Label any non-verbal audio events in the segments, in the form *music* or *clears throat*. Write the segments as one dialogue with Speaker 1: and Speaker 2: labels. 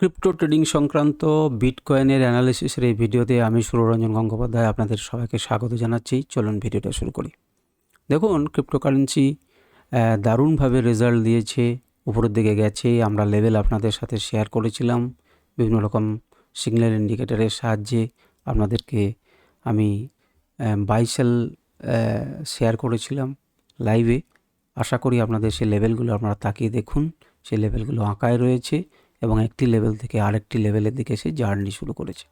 Speaker 1: Crypto trading সংক্রান্ত বিটকয়েনের অ্যানালিসিসের এই ভিডিওতে আমি সুররঞ্জন গঙ্গোপাধ্যায় আপনাদের সবাইকে স্বাগত জানাচ্ছি। চলুন ভিডিওটা শুরু করি। দেখুন, ক্রিপ্টোকারেন্সি দারুণভাবে রেজাল্ট দিয়েছে, উপরের দিকে গেছে। আমরা লেভেল আপনাদের সাথে শেয়ার করেছিলাম। বিভিন্ন রকম সিগন্যাল ইন্ডিকেটারের সাহায্যে আপনাদেরকে আমি বাইসেল শেয়ার করেছিলাম লাইভে। আশা করি আপনাদের সেই লেভেলগুলো আপনারা তাকিয়ে দেখুন। সেই লেভেলগুলো আঁকায় রয়েছে। এবং একটি লেভেল থেকে আরেকটি লেভেলের দিকে সে জার্নি শুরু করেছে।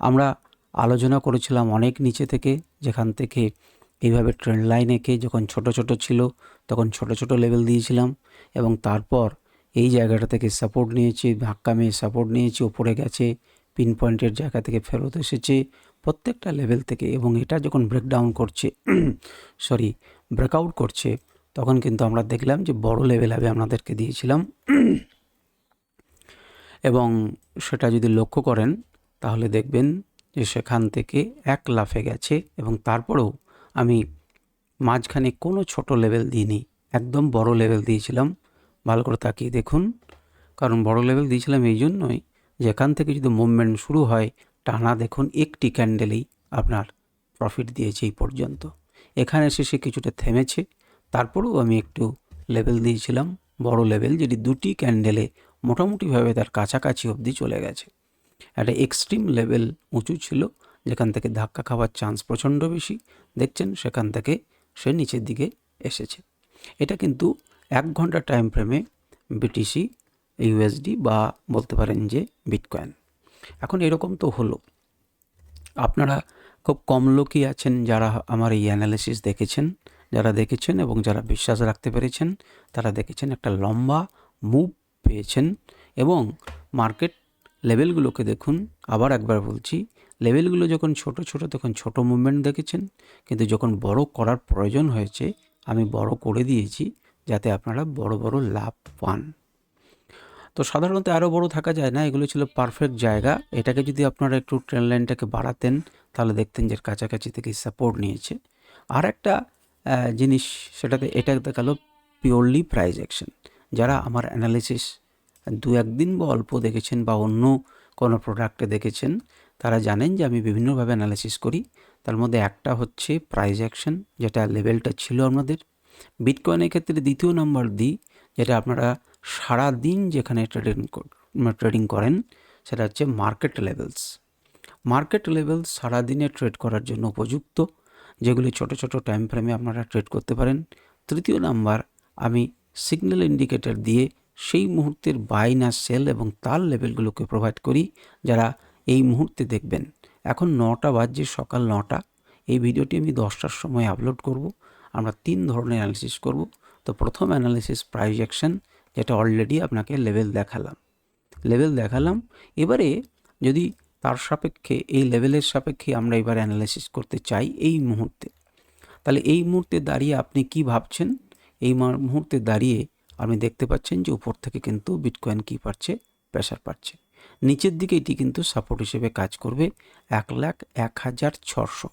Speaker 1: আমরা আলোচনা করেছিলাম অনেক নিচে থেকে, যেখান থেকে এইভাবে ট্রেন লাইন এঁকে যখন ছোট ছোট ছিল, তখন ছোট ছোট লেভেল দিয়েছিলাম এবং তারপর এই জায়গাটা থেকে সাপোর্ট নিয়েছে, ধাক্কা মেয়ে সাপোর্ট নিয়েছে, ওপরে গেছে পিন পয়েন্টের জায়গা থেকে ফেরত এসেছে, প্রত্যেকটা লেভেল থেকে এবং এটা যখন ব্রেকডাউন করছে *clears throat* সরি ব্রেকআউট করছে, তখন কিন্তু আমরা দেখলাম যে বড় লেভেল আমি আপনাদেরকে দিয়েছিলাম *clears throat* এবং সেটা যদি লক্ষ্য করেন, তাহলে দেখবেন যে সেখান থেকে এক লাফে গেছে এবং তারপরেও আমি মাঝখানে কোনো ছোট লেভেল দিইনি, একদম বড় লেভেল দিয়েছিলাম। ভালো করে তাকিয়ে দেখুন, কারণ বড় লেভেল দিয়েছিলাম এই জন্যই যে এখান থেকে যদি মুভমেন্ট শুরু হয়, টানা দেখুন একটি ক্যান্ডেলেই আপনার প্রফিট দিয়েছে এই পর্যন্ত। এখানে এসে সে কিছুটা থেমেছে, তারপরেও আমি একটু লেভেল দিয়েছিলাম, বড় লেভেল যেটি দুটি ক্যান্ডেলে মোটামুটিভাবে তার কাছাকাছি অবধি চলে গেছে। একটা এক্সট্রিম লেভেল উঁচু ছিল, যেখান থেকে ধাক্কা খাওয়ার চান্স প্রচণ্ড বেশি। দেখছেন, সেখান থেকে সে নিচের দিকে এসেছে। এটা কিন্তু এক ঘণ্টা টাইম ফ্রেমে বিটিসি ইউএসডি বা বলতে পারেন যে বিটকয়েন এখন এরকম তো হলো। আপনারা খুব কম লোকই আছেন যারা আমার এই অ্যানালিসিস দেখেছেন। যারা দেখেছেন এবং যারা বিশ্বাস রাখতে পেরেছেন, তারা দেখেছেন একটা লম্বা মুভ পেয়েছেন এবং মার্কেট লেভেলগুলোকে দেখুন, আবার একবার বলছি, লেভেলগুলো যখন ছোট ছোট, তখন ছোট মুভমেন্ট দেখেছেন, কিন্তু যখন বড় করার প্রয়োজন হয়েছে, আমি বড় করে দিয়েছি যাতে আপনারা বড় বড় লাভ পান। তো সাধারণত আরও বড় থাকা যায় না, এগুলো ছিল পারফেক্ট জায়গা। এটাকে যদি আপনারা একটু ট্রেন লাইনটাকে বাড়াতেন, তাহলে দেখতেন যে কাছাকাছি থেকে সাপোর্ট নিয়েছে। আর একটা জিনিস, সেটাতে এটা দেখাল পিওরলি প্রাইজ অ্যাকশন। যারা আমার অ্যানালিসিস দু একদিন বা অল্প দেখেছেন বা অন্য কোনো প্রোডাক্টে দেখেছেন, তারা জানেন যে আমি বিভিন্নভাবে অ্যানালাইসিস করি। তার মধ্যে একটা হচ্ছে প্রাইজ অ্যাকশন যেটা লেভেলটা ছিল আপনাদের বিটকয়েনের ক্ষেত্রে দ্বিতীয় নম্বর দিই যেটা আপনারা সারা দিন যেখানে ট্রেডিং ট্রেডিং করেন, সেটা হচ্ছে মার্কেট লেভেলস মার্কেট লেভেলস সারাদিনে ট্রেড করার জন্য উপযুক্ত, যেগুলি ছোট ছোট টাইম ফ্রেমে আপনারা ট্রেড করতে পারেন। তৃতীয় নাম্বার আমি সিগন্যাল ইন্ডিকেটর দিয়ে সেই মুহূর্তের বাই না সেল এবং তার লেভেলগুলোকে প্রোভাইড করি যারা এই মুহূর্তে দেখবেন। এখন নটা বাজছে, সকাল নটা। এই ভিডিওটি আমি দশটার সময় আপলোড করব। আমরা তিন ধরনের অ্যানালিসিস করব। তো প্রথম অ্যানালিসিস প্রাইজ অ্যাকশন যেটা অলরেডি আপনাকে লেভেল দেখালাম। লেভেল দেখালাম। এবারে যদি তার সাপেক্ষে, এই লেভেলের সাপেক্ষে আমরা এবার অ্যানালাইসিস করতে চাই এই মুহূর্তে। তাহলে এই মুহূর্তে দাঁড়িয়ে আপনি কি ভাবছেন? এই মুহূর্তে দাঁড়িয়ে আপনি দেখতে পাচ্ছেন যে উপর থেকে কিন্তু বিটকয়েন কী পাচ্ছে? প্রেশার পাচ্ছে। নিচের দিকে এটি কিন্তু সাপোর্ট হিসেবে কাজ করবে এক লাখ এক হাজার ছশো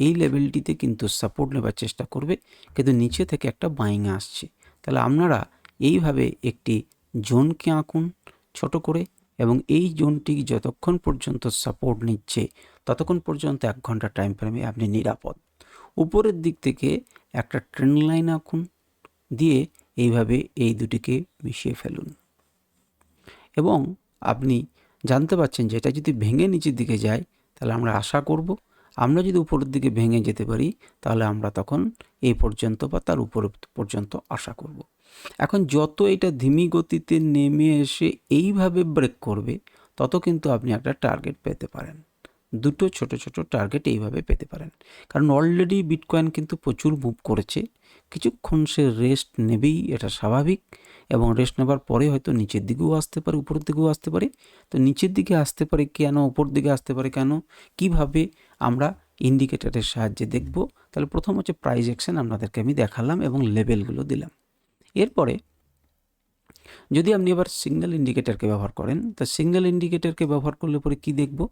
Speaker 1: এই লেভেলটিতে কিন্তু সাপোর্ট নেবার চেষ্টা করবে, কিন্তু নিচে থেকে একটা বাইং আসছে। তাহলে আপনারা এইভাবে একটি জোনকে আঁকুন ছোট করে এবং এই জোনটি যতক্ষণ পর্যন্ত সাপোর্ট নিচ্ছে, ততক্ষণ পর্যন্ত এক ঘণ্টা টাইম ফ্রেমে আপনি নিরাপদ। উপরের দিক থেকে একটা ট্রেন লাইন আঁকুন, দিয়ে এইভাবে এই দুটিকে মিশিয়ে ফেলুন। এবং আপনি জানতে পারছেন যে এটা যদি ভেঙে নিচের দিকে যায়, তাহলে আমরা আশা করব, আমরা যদি উপরের দিকে ভেঙে যেতে পারি, তাহলে আমরা তখন এই পর্যন্ত বা তার উপর পর্যন্ত আশা করব। এখন যত এটা ধিমি গতিতে নেমে এসে এইভাবে ব্রেক করবে, তত কিন্তু আপনি একটা টার্গেট পেতে পারেন। দুটো ছোট ছোট টার্গেট এইভাবে পেতে পারেন। কারণ অলরেডি বিটকয়েন কিন্তু প্রচুর মুভ করেছে। কিছুক্ষণ সে রেস্ট নেবেই, এটা স্বাভাবিক। এবং রেস্ট নেবার পরে হয়তো নিচের দিকেও আসতে পারে, উপরের দিকেও আসতে পারে। তো নিচের দিকে আসতে পারে কেন, উপর দিকে আসতে পারে কেন, কীভাবে আমরা ইন্ডিকেটারের সাহায্যে দেখব? তাহলে প্রথম হচ্ছে প্রাইজ অ্যাকশন আপনাদেরকে আমি দেখালাম এবং লেভেলগুলো দিলাম। এরপরে যদি আপনি এবার সিগন্যাল ইন্ডিকেটারকে ব্যবহার করেন, তা সিগন্যাল ইন্ডিকেটারকে ব্যবহার করলে পরে কি দেখব?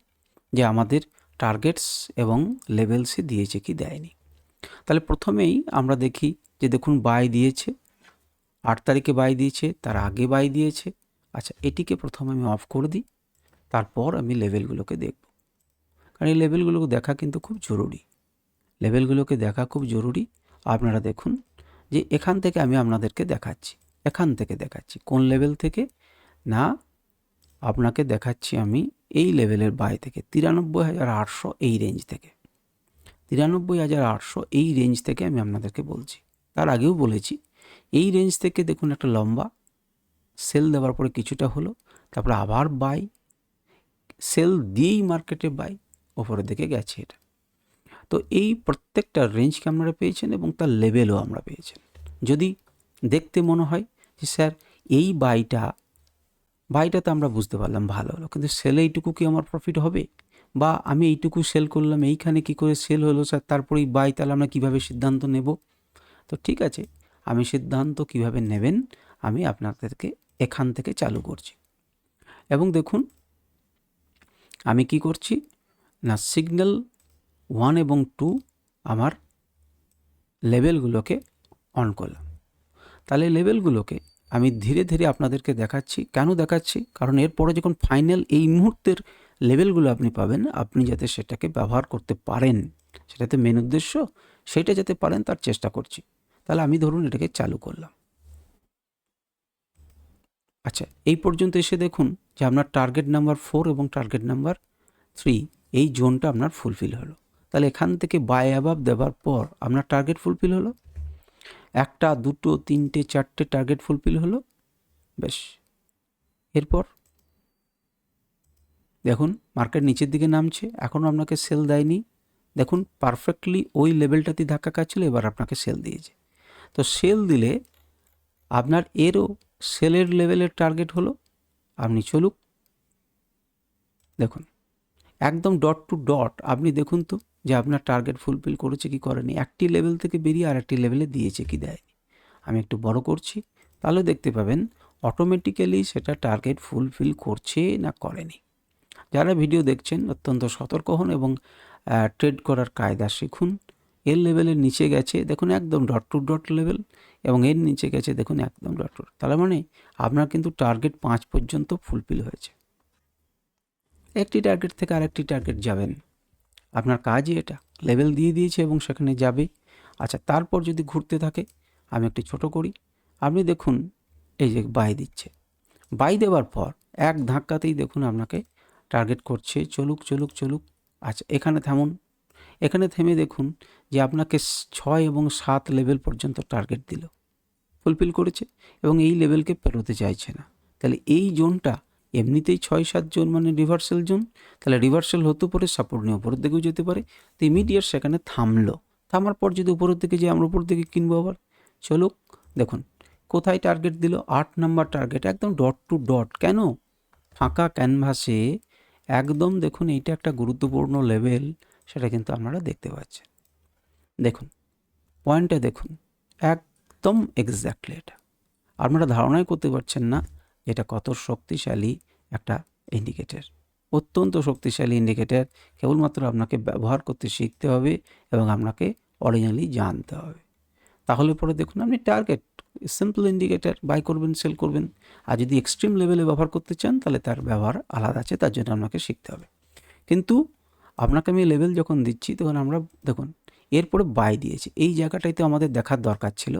Speaker 1: যে আমাদের টার্গেটস এবং লেভেলসে দিয়েছে কি দেয়নি। তাহলে প্রথমেই আমরা দেখি যে দেখুন বাই দিয়েছে, আট তারিখে বাই দিয়েছে, তার আগে বাই দিয়েছে। আচ্ছা এটিকে প্রথম আমি অফ করে দিই, তারপর আমি লেভেলগুলোকে দেখব। কারণ এই লেভেলগুলোকে দেখা কিন্তু খুব জরুরি। লেভেলগুলোকে দেখা খুব জরুরি। আপনারা দেখুন যে এখান থেকে আমি আপনাদেরকে দেখাচ্ছি, এখান থেকে দেখাচ্ছি, কোন লেভেল থেকে? না, আপনাকে দেখাচ্ছি আমি এই লেভেলের বাই থেকে, তিরানব্বই হাজার আটশো এই রেঞ্জ থেকে। তিরানব্বই হাজার আটশো এই রেঞ্জ থেকে আমি আপনাদেরকে বলছি। তার আগেও বলেছি, এই রেঞ্জ থেকে দেখুন একটা লম্বা সেল দেওয়ার পরে কিছুটা হলো, তারপরে আবার বাই সেল দিয়েই মার্কেটে বাই ওপরের দিকে গেছে এটা। তো এই প্রত্যেকটা রেঞ্জকে আপনারা পেয়েছেন এবং তার লেভেলও আমরা পেয়েছেন। যদি দেখতে মনে হয় যে স্যার এই বাইটা বাইটাতে আমরা বুঝতে পারলাম ভালো হলো, কিন্তু সেলে এইটুকু কি আমার প্রফিট হবে? বা আমি এইটুকু সেল করলাম, এইখানে কি করে সেল হলো, স্যার, তারপরেই বাই তাহলে আমরা কীভাবে সিদ্ধান্ত নেব? তো ঠিক আছে, আমি সিদ্ধান্ত কীভাবে নেবেন, আমি আপনাদেরকে এখান থেকে চালু করছি। এবং দেখুন, আমি কি করছি? না সিগন্যাল ওয়ান এবং টু আমার লেভেলগুলোকে অন করলাম। তাহলে লেভেলগুলোকে আমি ধীরে ধীরে আপনাদেরকে দেখাচ্ছি। কেন দেখাচ্ছি? কারণ এরপরে যখন ফাইনাল এই মুহূর্তের লেভেলগুলো আপনি পাবেন, আপনি যাতে সেটাকে ব্যবহার করতে পারেন, সেটাতে মেন উদ্দেশ্য সেটা যাতে পারেন তার চেষ্টা করছি। তাহলে আমি ধরুন এটাকে চালু করলাম। আচ্ছা এই পর্যন্ত এসে দেখুন যে আপনার টার্গেট নাম্বার ফোর এবং টার্গেট নাম্বার থ্রি এই জোনটা আপনার ফুলফিল হলো। তাহলে এখান থেকে বাই অ্যাবাব দেওয়ার পর আপনার টার্গেট ফুলফিল হলো। একটা, দুটো, তিনটে, চারটে টার্গেট ফুলফিল হলো। বেশ। এরপর দেখুন মার্কেট নিচের দিকে নামছে, এখনও আপনাকে সেল দেয়নি। দেখুন পারফেক্টলি ওই লেভেলটাতে ধাক্কা খাচ্ছিল, এবার আপনাকে সেল দিয়েছে। তো সেল দিলে আপনার এরও সেলের লেভেলের টার্গেট হলো, আপনি চলুক। দেখুন, একদম ডট টু ডট আপনি দেখুন তো যে আপনার টার্গেট ফুলফিল করেছে কি করেনি। একটি লেভেল থেকে বেরিয়ে আর একটি লেভেলে দিয়েছে কি দেয়নি। আমি একটু বড় করছি, তাহলে দেখতে পাবেন অটোমেটিক্যালি সেটা টার্গেট ফুলফিল করছে না করেনি। যারা ভিডিও দেখছেন, অত্যন্ত সতর্ক হন এবং ট্রেড করার কায়দা শিখুন। এর লেভেলের নিচে গেছে, দেখুন একদম ডট টু ডট লেভেল এবং এর নিচে গেছে, দেখুন একদম ডট টু তার মানে আপনার কিন্তু টার্গেট পাঁচ পর্যন্ত ফুলফিল হয়েছে। একটি টার্গেট থেকে আরেকটি টার্গেট যাবেন। আপনার কাজই এটা। লেভেল দিয়ে দিয়েছে এবং সেখানে যাবে। আচ্ছা তারপর যদি ঘুরতে থাকে, আমি একটি ছোট করি। আপনি দেখুন, এই যে বাই দিচ্ছে। বাই দেওয়ার পর এক ধাক্কাতেই দেখুন আপনাকে টার্গেট করছে, চলুক চলুক চলুক। আচ্ছা এখানে থামুন। এখানে থেমে দেখুন যে আপনাকে ছয় এবং সাত লেভেল পর্যন্ত টার্গেট দিল। ফুলফিল করেছে এবং এই লেভেলকে পেরোতে চাইছে না। তাহলে এই জোনটা এমনিতেই ছয়, সাত জোন মানে রিভার্সাল জোন তাহলে রিভার্সাল হতে পারে সাপোর্ট নিয়ে উপরের দিকেও যেতে পারে। তো ইমিডিয়েট সেখানে থামলো। থামার পর যদি উপরের দিকে যে আমরা উপর দিকে কিনবো আবার। চলুক, দেখুন, কোথায় টার্গেট দিল? আট নাম্বার টার্গেট একদম ডট টু ডট কেন? ফাঁকা ক্যানভাসে একদম দেখুন এইটা একটা গুরুত্বপূর্ণ লেভেল সেটা কিন্তু আপনারা দেখতে পাচ্ছেন। দেখুন পয়েন্টটা দেখুন, একদম এক্স্যাক্টলি এটা। আপনারা ধারণাই করতে পারছেন না এটা কত শক্তিশালী একটা ইন্ডিকেটার অত্যন্ত শক্তিশালী ইন্ডিকেটার কেবলমাত্র আপনাকে ব্যবহার করতে শিখতে হবে এবং আপনাকে অরিজিনালি জানতে হবে। তাহলে পরে দেখুন, আপনি টার্গেট সিম্পল ইন্ডিকেটার বাই করবেন সেল করবেন। আর যদি এক্সট্রিম লেভেলে ব্যবহার করতে চান, তাহলে তার ব্যবহার আলাদা আছে, তার জন্য আপনাকে শিখতে হবে। কিন্তু আপনাকে আমি লেভেল যখন দিচ্ছি, তখন আমরা, দেখুন, এরপরে বাই দিয়েছি। এই জায়গাটাইতে আমাদের দেখার দরকার ছিল,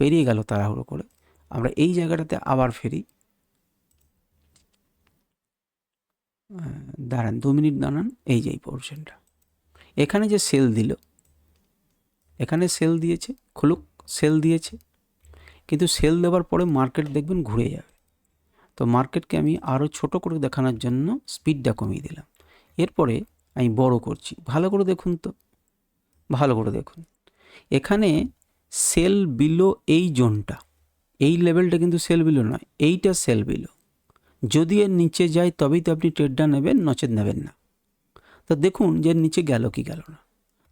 Speaker 1: পেরিয়ে গেল তাড়াহুড়ো করে। আমরা এই জায়গাটাতে আবার ফেরি। দাঁড়ান, দু মিনিট দাঁড়ান, এই যে এই পোর্শনটা এখানে যে সেল দিল, এখানে সেল দিয়েছে, খুলুক সেল দিয়েছে। কিন্তু সেল দেওয়ার পরে মার্কেট দেখবেন ঘুরে যাবে। তো মার্কেটকে আমি আরও ছোট করে দেখানোর জন্য স্পিডটা কমিয়ে দিলাম। এরপরে আমি বড় করছি। ভালো করে দেখুন তো। ভালো করে দেখুন। এখানে সেল বিলো এই জোনটা। এই লেভেলটা কিন্তু সেল বিলো নয়, এইটা সেল বিলো যদি এর নিচে যায় তবেই তো আপনি ট্রেডটা নেবেন, নচেত নেবেন না। তো দেখুন যে নিচে গেল কি গেল না।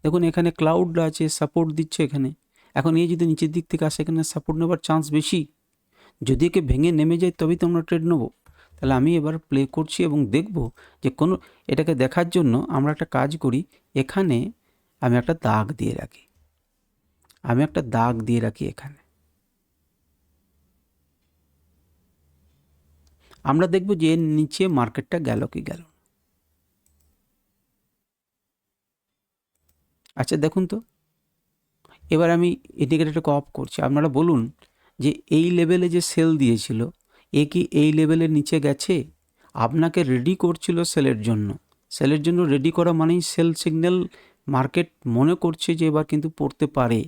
Speaker 1: দেখুন এখানে ক্লাউড আছে সাপোর্ট দিচ্ছে এখানে। এখন এই যদি নিচের দিক থেকে আসে এখানে সাপোর্ট নেবার চান্স বেশি, যদি একে ভেঙে নেমে যায় তবেই তো আমরা ট্রেড নেব। তাহলে আমি এবার প্লে করছি এবং দেখব যে কোনো, এটাকে দেখার জন্য আমরা একটা কাজ করি, এখানে আমি একটা দাগ দিয়ে রাখি। আমি একটা দাগ দিয়ে রাখি এখানে। আমরা দেখব যে এর নিচে মার্কেটটা গেল কি গেল। আচ্ছা দেখুন তো। এবার আমি ইন্ডিকেটারটাকে অফ করছি। আপনারা বলুন যে এই লেভেলে যে সেল দিয়েছিল, এ কি এই লেভেলের নিচে গেছে? আপনাকে রেডি করছিল সেলের জন্য। সেলের জন্য রেডি করা মানেই সেল সিগন্যাল মার্কেট মনে করছে যে এবার কিন্তু পড়তে পারে।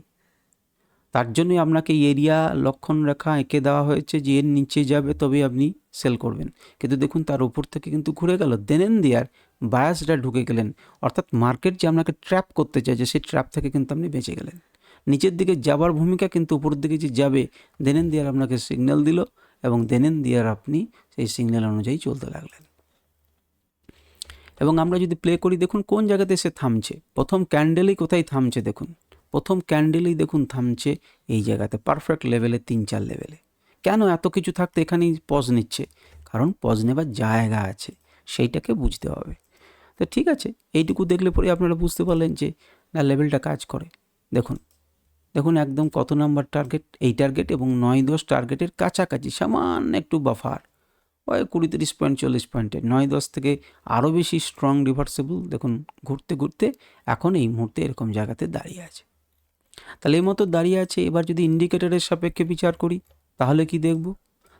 Speaker 1: তার জন্যই আপনাকে এরিয়া লক্ষণ রেখা এঁকে দেওয়া হয়েছে যে এর নিচে যাবে তবে আপনি সেল করবেন। কিন্তু দেখুন তার উপর থেকে কিন্তু ঘুরে গেল। দেনেন দেয়ার বায়াসটা ঢুকে গেলেন। অর্থাৎ মার্কেট যে আপনাকে ট্র্যাপ করতে চাইছে, সেই ট্র্যাপ থেকে কিন্তু আপনি বেঁচে গেলেন। নিচের দিকে যাবার ভূমিকা কিন্তু উপরের দিকে যে যাবে দেনেন দিয়ার আপনাকে সিগন্যাল দিল এবং দেনেন দিয়ার আপনি সেই সিগন্যাল অনুযায়ী চলতে লাগলেন। এবং আমরা যদি প্লে করি, দেখুন কোন জায়গাতে সে থামছে? প্রথম ক্যান্ডেলই কোথায় থামছে দেখুন? প্রথম ক্যান্ডেলই দেখুন থামছে এই জায়গাতে পারফেক্ট লেভেলে তিন চার লেভেলে কেন এত কিছু থাকতে এখানেই পজ নিচ্ছে? কারণ পজ নেবার জায়গা আছে, সেইটাকে বুঝতে হবে। তো ঠিক আছে, এইটুকু দেখলে পরে আপনারা বুঝতে পারলেন যে না লেভেলটা কাজ করে। দেখুন দেখুন একদম কত নাম্বার টার্গেট এই টার্গেট এবং নয় দশ টার্গেটের কাছাকাছি, সামান্য একটু বাফার ওই কুড়ি তিরিশ পয়েন্ট চল্লিশ পয়েন্টের নয় দশ থেকে আরও বেশি স্ট্রং রিভার্সেবল দেখুন ঘুরতে ঘুরতে এখন এই মুহূর্তে এরকম জায়গাতে দাঁড়িয়ে আছে। তাহলে এই মতো দাঁড়িয়ে আছে। এবার যদি ইন্ডিকেটারের সাপেক্ষে বিচার করি, তাহলে কি দেখব?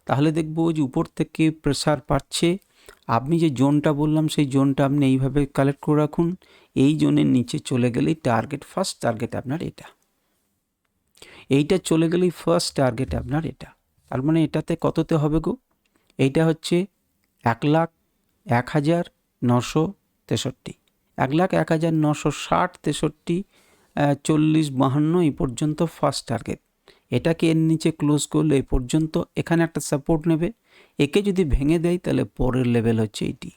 Speaker 1: তাহলে দেখব যে উপর থেকে প্রেসার পাচ্ছে। আপনি যে জোনটা বললাম, সেই জোনটা আপনি এইভাবে কালেক্ট করে রাখুন। এই জোনের নিচে চলে গেলেই টার্গেট ফার্স্ট টার্গেট আপনার এটা। এইটা চলে গেলেই ফার্স্ট টার্গেট আপনার এটা। তার মানে এটাতে কততে হবে গো? এইটা হচ্ছে এক লাখ এক হাজার নশো তেষট্টি। এক লাখ এক হাজার নশো ষাট তেষট্টি চল্লিশ বাহান্ন এই পর্যন্ত ফার্স্ট টার্গেট এটাকে এর নিচে ক্লোজ করলে এই পর্যন্ত এখানে একটা সাপোর্ট নেবে। একে যদি ভেঙে দেয় তাহলে পরের লেভেল হচ্ছে এইটি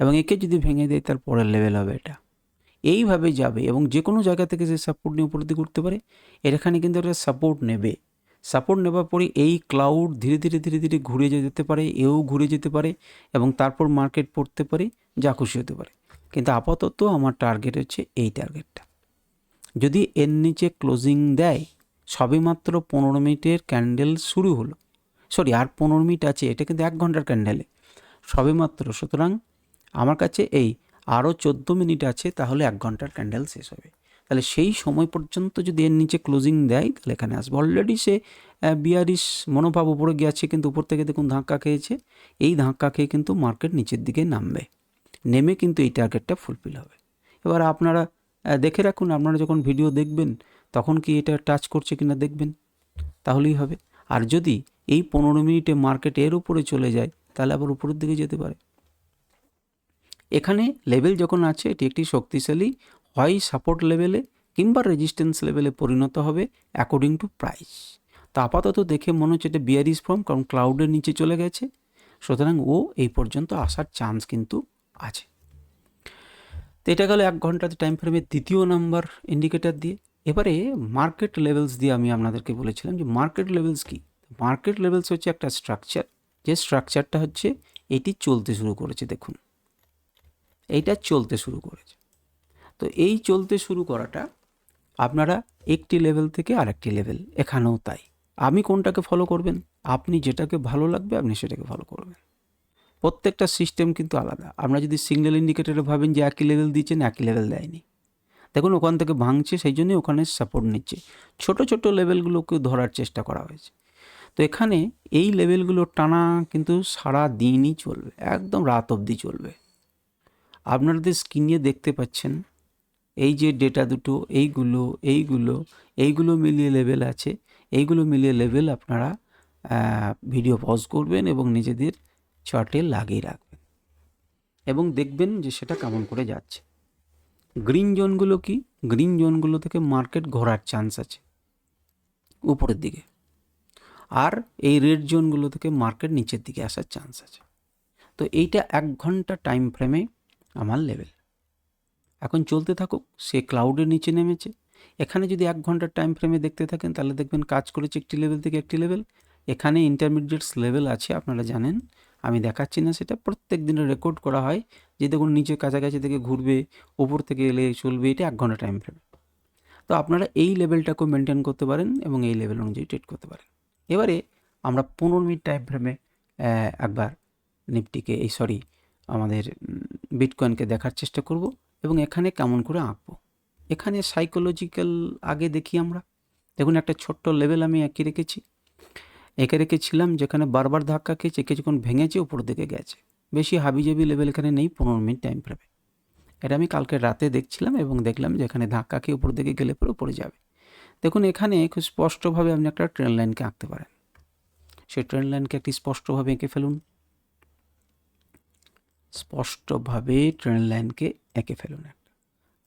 Speaker 1: এবং একে যদি ভেঙে দেয় তার পরের লেভেল হবে এটা। এইভাবে যাবে এবং যে কোনো জায়গা থেকে সে সাপোর্ট নিয়ে দিকে উঠতে পারে এখানে কিন্তু একটা সাপোর্ট নেবে। সাপোর্ট নেবার পরে এই ক্লাউড ধীরে ধীরে ধীরে ধীরে ঘুরে যেতে পারে, এও ঘুরে যেতে পারে এবং তারপর মার্কেট পড়তে পারে, যা খুশি হতে পারে। কিন্তু আপাতত আমার টার্গেট হচ্ছে এই টার্গেটটা যদি এর নিচে ক্লোজিং দেয় সবেমাত্র পনেরো মিনিটের ক্যান্ডেল শুরু হলো। সরি আর পনেরো মিনিট আছে, এটা কিন্তু এক ঘণ্টার ক্যান্ডেলে সবেমাত্র সুতরাং আমার কাছে এই আরও চোদ্দ মিনিট আছে, তাহলে এক ঘণ্টার ক্যান্ডেল শেষ হবে। তাহলে সেই সময় পর্যন্ত যদি এর নিচে ক্লোজিং দেয়, তাহলে এখানে আসবে। অলরেডি সে বিয়ারিশ মনোভাব উপরে গিয়েছে, কিন্তু উপর থেকে দেখুন ধাক্কা খেয়েছে। এই ধাক্কা খেয়ে কিন্তু মার্কেট নিচের দিকে নামবে। নেমে কিন্তু এই টার্গেটটা ফুলফিল হবে। এবার আপনারা দেখে রাখুন, আপনারা যখন ভিডিও দেখবেন, তখন কি এটা টাচ করছে কিনা দেখবেন? তাহলেই হবে। আর যদি এই পনেরো মিনিটে মার্কেট এর উপরে চলে যায়, তাহলে আবার উপরের দিকে যেতে পারে। এখানে লেভেল যখন আছে, এটি একটি শক্তিশালী হয় সাপোর্ট লেভেলে কিংবা রেজিস্ট্যান্স লেভেলে পরিণত হবে অ্যাকর্ডিং টু প্রাইস তো আপাতত দেখে মনে হচ্ছে এটা বিয়ারিস ফর্ম কারণ ক্লাউডের নিচে চলে গেছে। সুতরাং ও এই পর্যন্ত আসার চান্স কিন্তু আছে। তো এটা গেল এক ঘন্টাতে টাইম ফ্রেমের দ্বিতীয় নাম্বার ইন্ডিকেটর দিয়ে। এবারে মার্কেট লেভেলস দিয়ে আমি আপনাদেরকে বলেছিলাম যে মার্কেট লেভেলস কি? মার্কেট লেভেলস হচ্ছে একটা স্ট্রাকচার যে স্ট্রাকচারটা হচ্ছে এটি চলতে শুরু করেছে, দেখুন। এইটা চলতে শুরু করেছে। তো এই চলতে শুরু করাটা আপনারা একটি লেভেল থেকে আরেকটি লেভেল এখানেও তাই। আমি কোনটাকে ফলো করবেন? আপনি যেটাকে ভালো লাগবে, আপনি সেটাকে ফলো করবেন। প্রত্যেকটা সিস্টেম কিন্তু আলাদা। আমরা যদি সিঙ্গেল ইন্ডিকেটরে ভাবেন যে একই লেভেল দিচ্ছেন, একই লেভেল দেয়নি। দেখুন, ওখান থেকে ভাঙছে, সেই জন্যই ওখানে সাপোর্ট নিচ্ছে। ছোট ছোট লেভেলগুলোকে ধরার চেষ্টা করা হয়েছে। তো এখানে এই লেভেলগুলো টানা কিন্তু সারা দিনই চলবে, একদম রাত অবধি চলবে। আপনাদের স্ক্রিনে দেখতে পাচ্ছেন, এই যে ডেটা দুটো, এইগুলো এইগুলো এইগুলো মিলিয়ে লেভেল আছে, এইগুলো মিলিয়ে লেভেল আপনারা ভিডিও পজ করবেন এবং নিজেদের চার্টে লাগিয়ে রাখবেন। এবং দেখবেন যে সেটা কেমন করে যাচ্ছে। গ্রিন জোনগুলো কি? গ্রিন জোনগুলো থেকে মার্কেট ঘোরার চান্স আছে, উপরের দিকে। আর এই রেড জোনগুলো থেকে মার্কেট নিচের দিকে আসার চান্স আছে। তো এইটা এক ঘণ্টা টাইম ফ্রেমে আমার লেভেল এখন চলতে থাকুক, সে ক্লাউডের নিচে নেমেছে। এখানে যদি এক ঘণ্টার টাইম ফ্রেমে দেখতে থাকেন, তাহলে দেখবেন কাজ করেছে একটি লেভেল থেকে একটি লেভেল এখানে ইন্টারমিডিয়েটস লেভেল আছে, আপনারা জানেন। আমি দেখাচ্ছি না সেটা, প্রত্যেক দিনের রেকর্ড করা হয় যে দেখুন নিচে কাছাকাছি থেকে ঘুরবে, উপর থেকে এলে চলবে, এটা এক ঘণ্টা টাইম ফ্রেম তো আপনারা এই লেভেলটাকেও মেনটেন করতে পারেন এবং এই লেভেল অনুযায়ী ট্রেড করতে পারেন। এবারে আমরা পনেরো মিনিট টাইম ফ্রেমে একবার নিফটিকে এই সরি আমাদের বিটকয়েনকে দেখার চেষ্টা করব এবং এখানে কেমন করে আঁকবো। এখানে সাইকোলজিক্যাল আগে দেখি আমরা। দেখুন, একটা ছোট্ট লেভেল আমি এঁকে রেখেছি। এঁকে রেখেছিলাম যেখানে বারবার ধাক্কা খেয়েছে, একে যখন ভেঙেছে, উপর দিকে গেছে। বেশি হাবিজাবি লেভেল এখানে নেই, পনেরো মিনিট টাইম ফ্রেমে এটা আমি কালকে রাতে দেখছিলাম এবং দেখলাম যে এখানে ধাক্কা খেয়ে উপর দিকে গেলে পরে পড়ে যাবে। দেখুন, এখানে খুব স্পষ্টভাবে আপনি একটা ট্রেন লাইনকে আঁকতে পারেন। সেই ট্রেন লাইনকে একটি স্পষ্টভাবে এঁকে ফেলুন। স্পষ্টভাবে ট্রেন লাইনকে এঁকে ফেলুন একটা।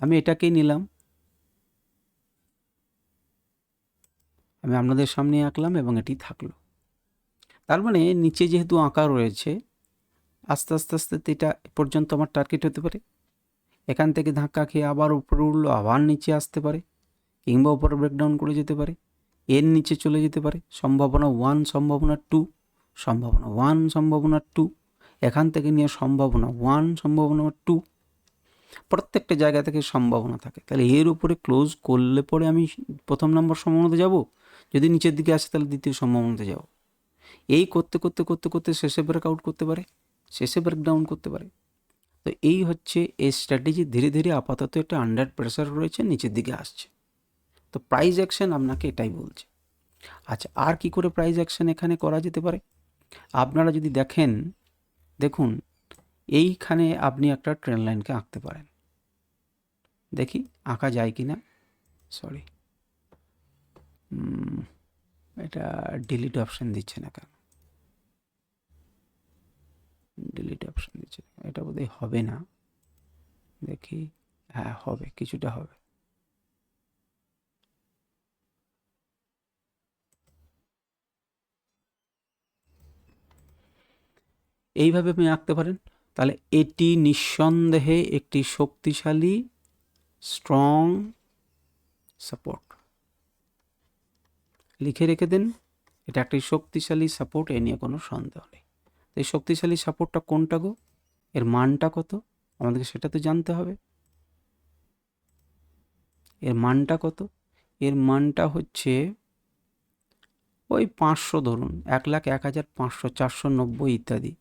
Speaker 1: আমি এটাকেই নিলাম। আমি আপনাদের সামনে আঁকলাম এবং এটি থাকল। তার মানে নিচে যেহেতু আঁকা রয়েছে, আস্তে আস্তে আস্তে এটা পর্যন্ত আমার টার্গেট হতে পারে। এখান থেকে ধাক্কা খেয়ে আবার উপরে উঠল, আবার নিচে আসতে পারে কিংবা উপরে ব্রেকডাউন করে যেতে পারে। এর নিচে চলে যেতে পারে। সম্ভাবনা ওয়ান সম্ভাবনা টু সম্ভাবনা ওয়ান সম্ভাবনা টু এখান থেকে নিয়ে সম্ভাবনা ওয়ান সম্ভাবনা টু প্রত্যেকটা জায়গা থেকে সম্ভাবনা থাকে। তাহলে এর উপরে ক্লোজ করলে পরে আমি প্রথম নম্বর সম্ভাবনাতে যাব? যদি নিচের দিকে আসে তাহলে দ্বিতীয় সম্ভাবনাতে যাব। এই করতে করতে করতে করতে শেষে ব্রেকআউট করতে পারে, শেষে ব্রেকডাউন করতে পারে। তো এই হচ্ছে এই স্ট্র্যাটেজি ধীরে ধীরে আপাতত একটা আন্ডার প্রেসার রয়েছে, নিচের দিকে আসছে। তো প্রাইজ অ্যাকশন আপনাকে এটাই বলছে। আচ্ছা আর কি করে প্রাইজ অ্যাকশন এখানে করা যেতে পারে? আপনারা যদি দেখেন দেখুন, এইখানে আপনি একটা ট্রেন লাইনকে আঁকতে পারেন। দেখি, আঁকা যায় কি না সরি এটা ডিলিট অপশন দিচ্ছে না কেন? ডিলিট অপশন দিচ্ছে এটা বোধহয় হবে না। দেখি হ্যাঁ হবে, কিছুটা হবে। এইভাবে আপনি আঁকতে পারেন। তাহলে এটি নিঃসন্দেহে একটি শক্তিশালী স্ট্রং সাপোর্ট লিখে রেখে দিন, এটা একটি শক্তিশালী সাপোর্ট এ নিয়ে কোনো সন্দেহ নেই। এই শক্তিশালী সাপোর্টটা কোনটা গো? এর মানটা কত? আমাদেরকে সেটা তো জানতে হবে। এর মানটা কত? এর মানটা হচ্ছে ওই পাঁচশো ধরুন, এক লাখ এক হাজার পাঁচশো চারশো নব্বই ইত্যাদি।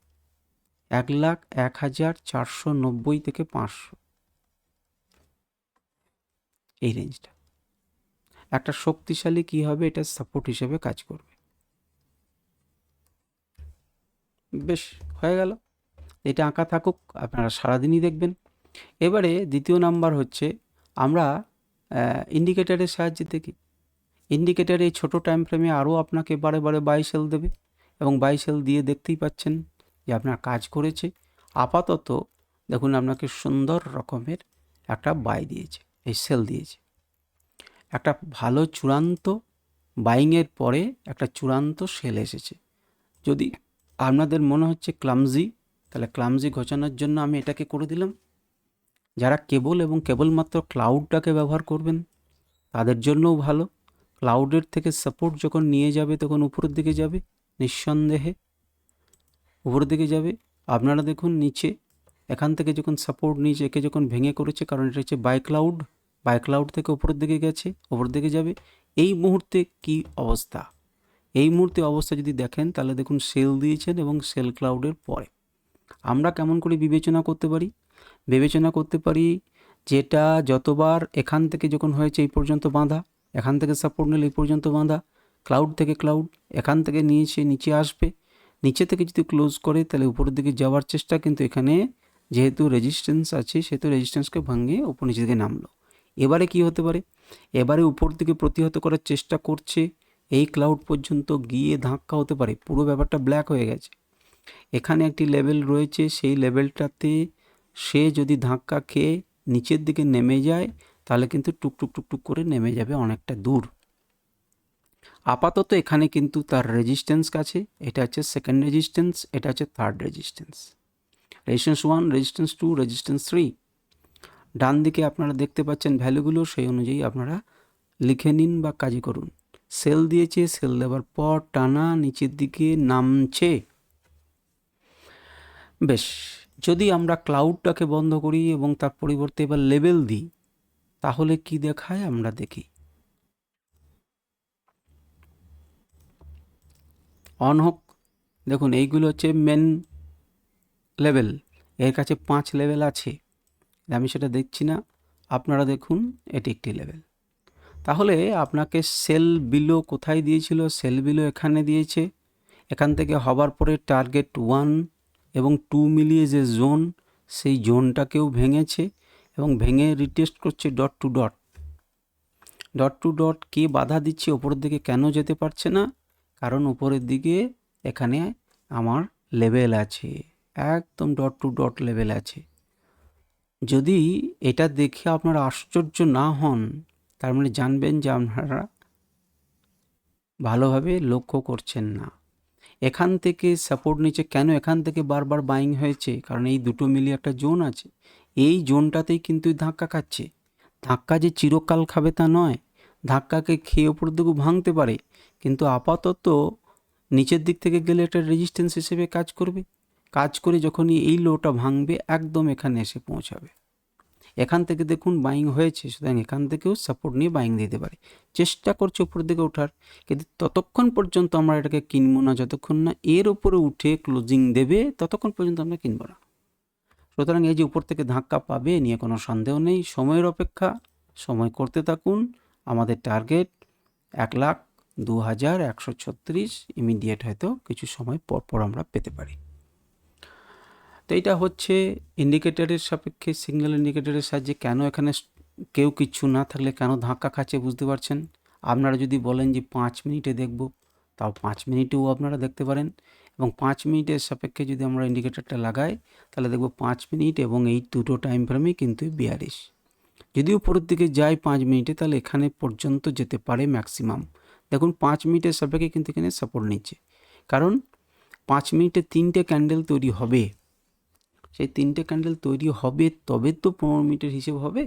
Speaker 1: এক লাখ এক হাজার চারশো নব্বই থেকে পাঁচশো। এই রেঞ্জটা একটা শক্তিশালী কি হবে? এটা সাপোর্ট হিসেবে কাজ করবে। বেশ, হয়ে গেল। এটা আঁকা থাকুক, আপনারা সারাদিনই দেখবেন। এবারে দ্বিতীয় নাম্বার হচ্ছে, আমরা ইন্ডিকেটারের সাহায্যে দেখি। ইন্ডিকেটার এই ছোটো টাইম ফ্রেমে আরও আপনাকে বারে বারে বাই সেল দেবে এবং বাই সেল দিয়ে দেখতেই পাচ্ছেন। যে আপনার কাজ করেছে। আপাতত দেখুন আপনাকে সুন্দর রকমের একটা বাই দিয়েছে, এই সেল দিয়েছে। একটা ভালো চূড়ান্ত বাইংয়ের পরে একটা চূড়ান্ত সেল এসেছে। যদি আপনাদের মনে হচ্ছে ক্লামজি, তাহলে ক্লামজি ঘোচানোর জন্য আমি এটাকে করে দিলাম। যারা কেবল এবং কেবলমাত্র ক্লাউডটাকে ব্যবহার করবেন, তাদের জন্যও ভালো। ক্লাউডের থেকে সাপোর্ট যখন নিয়ে যাবে, তখন উপরের দিকে যাবে, নিঃসন্দেহে উপরের দিকে যাবে। আপনারা দেখুন নিচে, এখান থেকে যখন সাপোর্ট নিচে, একে যখন ভেঙে করেছে, কারণ এটা হচ্ছে বাই ক্লাউড বাই ক্লাউড থেকে উপরের দিকে গেছে, উপরের দিকে যাবে। এই মুহূর্তে কি অবস্থা? এই মুহূর্তে অবস্থা যদি দেখেন, তাহলে দেখুন সেল দিয়েছেন এবং সেল ক্লাউডের পরে। আমরা কেমন করে বিবেচনা করতে পারি? বিবেচনা করতে পারি যেটা যতবার এখান থেকে যখন হয়েছে এই পর্যন্ত বাঁধা, এখান থেকে সাপোর্ট নিলে এই পর্যন্ত বাঁধা ক্লাউড থেকে ক্লাউড এখান থেকে নিয়েছে নিচে আসবে। নিচে থেকে যদি ক্লোজ করে, তাহলে উপরের দিকে যাওয়ার চেষ্টা, কিন্তু এখানে যেহেতু রেজিস্ট্যান্স আছে, সেহেতু রেজিস্ট্যান্সকে ভাঙিয়ে উপর নিচে দিকে নামলো। এবারে কি হতে পারে? এবারে উপর দিকে প্রতিহত করার চেষ্টা করছে। এই ক্লাউড পর্যন্ত গিয়ে ধাক্কা হতে পারে। পুরো ব্যাপারটা ব্ল্যাক হয়ে গেছে। এখানে একটি লেভেল রয়েছে। সেই লেভেলটাতে সে যদি ধাক্কা খেয়ে নিচের দিকে নেমে যায়, তাহলে কিন্তু টুকটুক টুকটুক করে নেমে যাবে অনেকটা দূর। আপাতত এখানে কিন্তু তার রেজিস্ট্যান্স কাছে, এটা হচ্ছে সেকেন্ড রেজিস্ট্যান্স এটা হচ্ছে third resistance resistance one resistance two resistance three ডান দিকে আপনারা দেখতে পাচ্ছেন ভ্যালুগুলো সেই অনুযায়ী আপনারা লিখে নিন বা কাজই করুন। সেল দিয়েছে সেল দেওয়ার পর টানা নিচের দিকে নামছে। বেশ, যদি আমরা ক্লাউডটাকে বন্ধ করি এবং তার পরিবর্তে এবার লেবেল দিই, তাহলে কি দেখায়? আমরা দেখি। অন হোক, দেখুন, এইগুলো হচ্ছে মেন লেভেল এর কাছে পাঁচ লেভেল আছে। আমি সেটা দেখছি না। আপনারা দেখুন, এটি একটি লেভেল তাহলে আপনাকে সেল বিলো কোথায় দিয়েছিল? সেল বিলো এখানে দিয়েছে। এখান থেকে হবার পরে টার্গেট ওয়ান এবং টু মিলিয়ে যে জোন সেই জোনটাকেও ভেঙেছে এবং ভেঙে রিটেস্ট করছে dot two dot dot two dot কে বাধা দিচ্ছে, ওপরের দিকে কেন যেতে পারছে না? কারণ উপরের দিকে এখানে আমার লেভেল আছে, একদম ডট টু ডট লেভেল আছে। যদি এটা দেখে আপনারা আশ্চর্য না হন, তার মানে জানবেন যে আপনারা ভালোভাবে লক্ষ্য করছেন না। এখান থেকে সাপোর্ট নিচে কেন এখান থেকে বারবার বাইং হয়েছে? কারণ এই দুটো মিলিয়ে একটা জোন আছে। এই জোনটাতেই কিন্তু ধাক্কা খাচ্ছে। ধাক্কা যে চিরকাল খাবে তা নয়, ধাক্কাকে খেয়ে ওপর দিকে ভাঙতে পারে। কিন্তু আপাতত নিচের দিক থেকে গেলে একটা রেজিস্ট্যান্স হিসেবে কাজ করবে। কাজ করে যখনই এই লোটা ভাঙবে, একদম এখানে এসে পৌঁছাবে। এখান থেকে দেখুন বাইং হয়েছে, সুতরাং এখান থেকেও সাপোর্ট নিয়ে বাইং দিতে পারে। চেষ্টা করছে উপর দিকে ওঠার, কিন্তু ততক্ষণ পর্যন্ত আমরা এটাকে কিনবো না, যতক্ষণ না এর উপরে উঠে ক্লোজিং দেবে, ততক্ষণ পর্যন্ত আমরা কিনবো না। সুতরাং এই যে উপর থেকে ধাক্কা পাবে নিয়ে কোনো সন্দেহ নেই। সময়ের অপেক্ষা, সময় করতে থাকুন। আমাদের টার্গেট এক লাখ দু হাজার একশো ছত্রিশ ইমিডিয়েট হয়তো কিছু সময় পর পর আমরা পেতে পারি। তো এটা হচ্ছে ইন্ডিকেটারের সাপেক্ষে সিগন্যাল ইন্ডিকেটরের সাহায্যে কেন এখানে কেউ কিচ্ছু না থাকলে কেন ধাক্কা খাচ্ছে বুঝতে পারছেন? আপনারা যদি বলেন যে পাঁচ মিনিটে দেখব, তাও পাঁচ মিনিটেও আপনারা দেখতে পারেন। এবং পাঁচ মিনিটের সাপেক্ষে যদি আমরা ইন্ডিকেটারটা লাগাই, তাহলে দেখব পাঁচ মিনিট এবং এই দুটো টাইম ফ্রেমে কিন্তু বিয়ারিশ যদি উপরের দিকে যায় পাঁচ মিনিটে, তাহলে এখানে পর্যন্ত যেতে পারে ম্যাক্সিমাম দেখুন, পাঁচ মিনিটের সাপেক্ষে কিন্তু এখানে সাপোর্ট নিচ্ছে। কারণ পাঁচ মিনিটে তিনটে ক্যান্ডেল তৈরি হবে। সেই তিনটে ক্যান্ডেল তৈরি হবে, তবে তো পনেরো মিনিটের হিসেব হবে।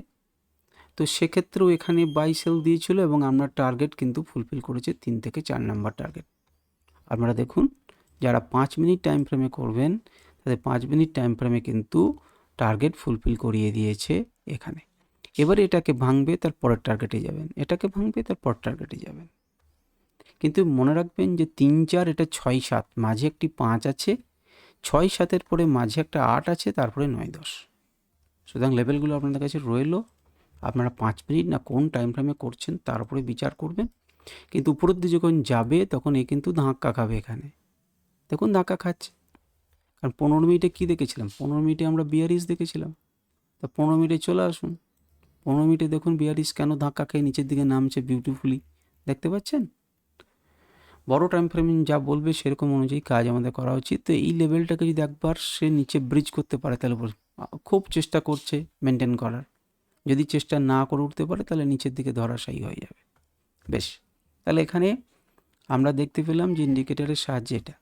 Speaker 1: তো সেক্ষেত্রেও এখানে বাই সেল দিয়েছিল এবং আমরা টার্গেট কিন্তু ফুলফিল করেছে তিন থেকে চার নাম্বার টার্গেট আপনারা দেখুন, যারা পাঁচ মিনিট টাইম ফ্রেমে করবেন, তাদের পাঁচ মিনিট টাইম ফ্রেমে কিন্তু টার্গেট ফুলফিল করিয়ে দিয়েছে এখানে। এবারে এটাকে ভাঙবে তার পরের টার্গেটে যাবেন। এটাকে ভাঙবে তার টার্গেটে যাবেন। কিন্তু মনে রাখবেন যে তিন চার, এটা ছয় সাত, মাঝে একটি পাঁচ আছে, ছয় সাতের পরে মাঝে একটা আট আছে, তারপরে নয় দশ। সুতরাং লেভেলগুলো আপনাদের কাছে রইল। আপনারা পাঁচ মিনিট না কোন টাইম ফ্রেমে করছেন তার উপরে বিচার করবেন। কিন্তু উপরের দিকে যখন যাবে, তখন এ কিন্তু ধাক্কা খাবে এখানে। দেখুন ধাক্কা খাচ্ছে। কারণ পনেরো মিনিটে কী দেখেছিলাম? পনেরো মিনিটে আমরা বিয়ারিস দেখেছিলাম। তা পনেরো মিনিটে চলে আসুন। পনেরো মিনিটে দেখুন বিয়ারিস কেন ধাক্কা খেয়ে নিচের দিকে নামছে বিউটিফুলি দেখতে পাচ্ছেন? বড় টাইম ফ্রেমিং যা বলবে সেরকম অনুযায়ী কাজ আমাদের করা উচিত। তো এই লেভেলটাকে যদি একবার সে নিচে ব্রিজ করতে পারে তাহলে খুব চেষ্টা করছে মেনটেন করার। যদি চেষ্টা না করে উঠতে পারে তাহলে নিচের দিকে ধরাশায়ী হয়ে যাবে। বেশ, তাহলে এখানে আমরা দেখতে পেলাম যে ইন্ডিকেটারের সাহায্যে এটা।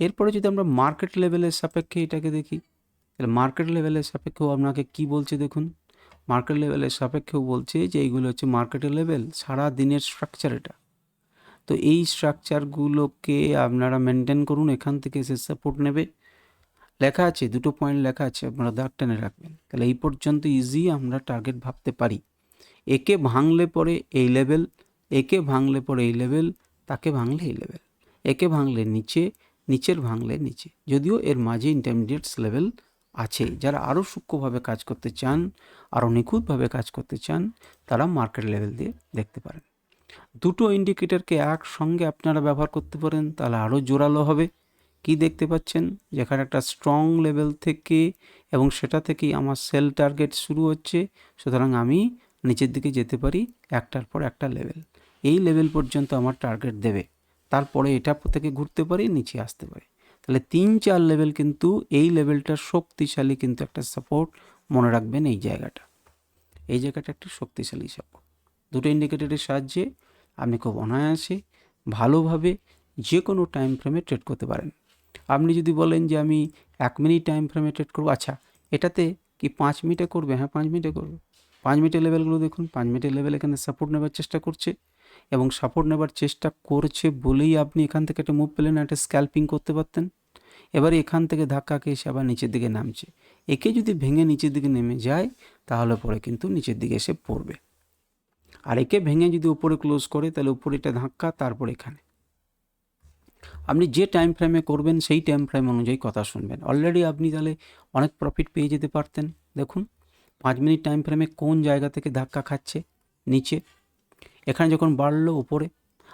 Speaker 1: এরপরে যদি আমরা মার্কেট লেভেলের সাপেক্ষে এটাকে দেখি, তাহলে মার্কেট লেভেলের সাপেক্ষেও আপনাকে কি বলছে দেখুন? মার্কেট লেভেলের সাপেক্ষেও বলছে যে এইগুলো হচ্ছে মার্কেটের লেভেল সারা দিনের স্ট্রাকচার এটা। তো এই স্ট্রাকচারগুলোকে আপনারা মেনটেন করুন, এখান থেকে এসে সাপোর্ট নেবে। লেখা আছে, দুটো পয়েন্ট লেখা আছে, আপনারা দাগ টেনে রাখবেন। তাহলে এই পর্যন্ত ইজি আমরা টার্গেট ভাবতে পারি। একে ভাঙলে পরে এই লেভেল একে ভাঙলে পরে এই লেভেল তাকে ভাঙলে এই লেভেল একে ভাঙলে নিচে, নিচের ভাঙলে নিচে। যদিও এর মাঝে ইন্টারমিডিয়েটস লেভেল আছে। যারা আরও সূক্ষ্মভাবে কাজ করতে চান আরও নিখুঁতভাবে কাজ করতে চান, তারা মার্কেট লেভেল দিয়ে দেখতে পারেন। দুটো ইন্ডিকেটরকে একসঙ্গে আপনারা ব্যবহার করতে পারেন, তাহলে আরও জোরালো হবে। কি দেখতে পাচ্ছেন? যেখানে একটা স্ট্রং লেভেল থেকে এবং সেটা থেকেই আমার সেল টার্গেট শুরু হচ্ছে। সুতরাং আমি নিচের দিকে যেতে পারি, একটার পর একটা লেভেল এই লেভেল পর্যন্ত আমার টার্গেট দেবে। তারপরে এটা থেকে ঘুরতে পারি, নিচে আসতে পারি। তাহলে তিন চার লেভেল কিন্তু এই লেভেলটা শক্তিশালী কিন্তু একটা সাপোর্ট মনে রাখবেন এই জায়গাটা। এই জায়গাটা একটা শক্তিশালী সাপোর্ট দুটো ইন্ডিকেটরের সাহায্যে আপনি খুব অনায়াসে ভালোভাবে যে কোনো টাইম ফ্রেমে ট্রেড করতে পারেন। আপনি যদি বলেন যে আমি এক মিনিট টাইম ফ্রেমে ট্রেড করব আচ্ছা এটাতে কি পাঁচ মিনিটে করবে? হ্যাঁ পাঁচ মিনিটে করবে। পাঁচ মিনিটের লেভেলগুলো দেখুন, পাঁচ মিনিটের লেভেল এখানে সাপোর্ট নেবার চেষ্টা করছে এবং সাপোর্ট নেবার চেষ্টা করছে বলেই আপনি এখান থেকে একটা মুভ পেলেন, একটা স্ক্যাল্পিং করতে পারতেন। এবারে এখান থেকে ধাক্কা খেয়ে এসে আবার নিচের দিকে নামছে। একে যদি ভেঙে নিচের দিকে নেমে যায়, তাহলে পরে কিন্তু নিচের দিকে এসে পড়বে। আর একে ভেঙে যদি উপরে ক্লোজ করে, তাহলে উপরে এটা ধাক্কা, তারপর এখানে। আপনি যে টাইম ফ্রেমে করবেন, সেই টাইম ফ্রেম অনুযায়ী কথা শুনবেন। অলরেডি আপনি তাহলে অনেক প্রফিট পেয়ে যেতে পারতেন। দেখুন, পাঁচ মিনিট টাইম ফ্রেমে কোন জায়গা থেকে ধাক্কা খাচ্ছে? নিচে। এখানে যখন বাড়লো উপরে,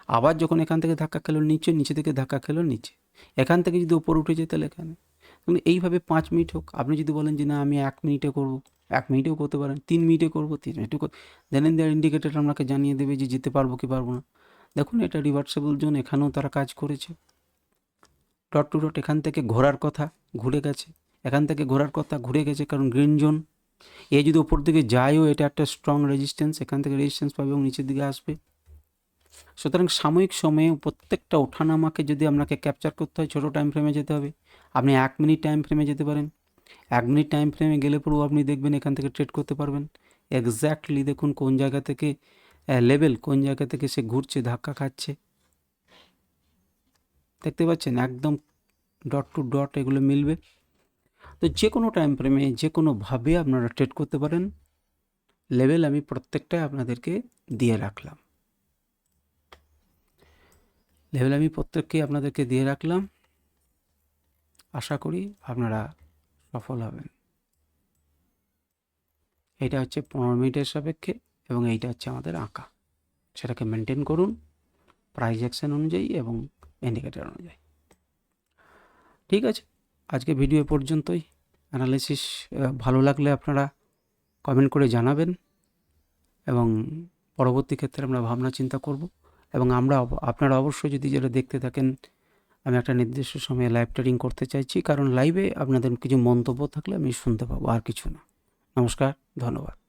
Speaker 1: আবার যখন এখান থেকে ধাক্কা খেলো নিচে নিচে থেকে ধাক্কা খেলো নিচে। এখান থেকে যদি উপরে উঠে যেত তাহলে এখানে। এইভাবে পাঁচ মিনিট হোক। আপনি যদি বলেন যে, না, আমি এক মিনিটে করব। এক মিনিটেও করতে পারেন, তিন মিনিটে করব, তিন মিনিটে দেন দেয়ার ইন্ডিকেটার আপনাকে জানিয়ে দেবে যে যেতে পারব কি পারব না। দেখুন এটা রিভার্সেবল জোন এখানেও তারা কাজ করেছে। ডট টু ডট এখান থেকে ঘোরার কথা ঘুরে গেছে। এখান থেকে ঘোরার কথা ঘুরে গেছে কারণ গ্রিন জোন এ যদি ওপর দিকে যায়ও এটা একটা স্ট্রং রেজিস্ট্যান্স এখান থেকে রেজিস্ট্যান্স পাবে এবং নিচের দিকে আসবে। সুতরাং সাময়িক সময়ে প্রত্যেকটা ওঠানামাকে যদি আপনাকে ক্যাপচার করতে হয়, ছোটো টাইম ফ্রেমে যেতে হবে। আপনি এক মিনিট টাইম ফ্রেমে যেতে পারেন। এক মিনিট টাইম ফ্রেমে গেলে পরেও আপনি দেখবেন, এখান থেকে ট্রেড করতে পারবেন। এক্স্যাক্টলি দেখুন কোন জায়গা থেকে লেভেল কোন জায়গা থেকে সে ঘুরছে, ধাক্কা খাচ্ছে। দেখতে পাচ্ছেন, একদম ডট টু ডট এগুলো মিলবে। তো যে কোনো টাইম ফ্রেমে যে কোনোভাবে আপনারা ট্রেড করতে পারেন। লেভেল আমি প্রত্যেকটাই আপনাদেরকে দিয়ে রাখলাম। লেভেল আমি প্রত্যেককেই আপনাদেরকে দিয়ে রাখলাম। আশা করি আপনারা সফল হবেন। এটা হচ্ছে পনেরো মিনিটের সাপেক্ষে এবং এইটা হচ্ছে আমাদের আঁকা। সেটাকে মেনটেন করুন প্রাইজ অ্যাকশন অনুযায়ী এবং ইন্ডিকেটার অনুযায়ী। ঠিক আছে? আজকে ভিডিও পর্যন্তই। অ্যানালিসিস ভালো লাগলে আপনারা কমেন্ট করে জানাবেন এবং পরবর্তী ক্ষেত্রে আমরা ভাবনা চিন্তা করব এবং আমরা আপনারা অবশ্যই যদি যেটা দেখতে থাকেন আমি একটা নির্দিষ্ট সময়ে লাইভ ট্রেডিং করতে চাইছি, কারণ লাইভে আপনাদের কিছু মন্তব্য থাকলে আমি শুনতে পাবো, আর কিছু না। নমস্কার, ধন্যবাদ।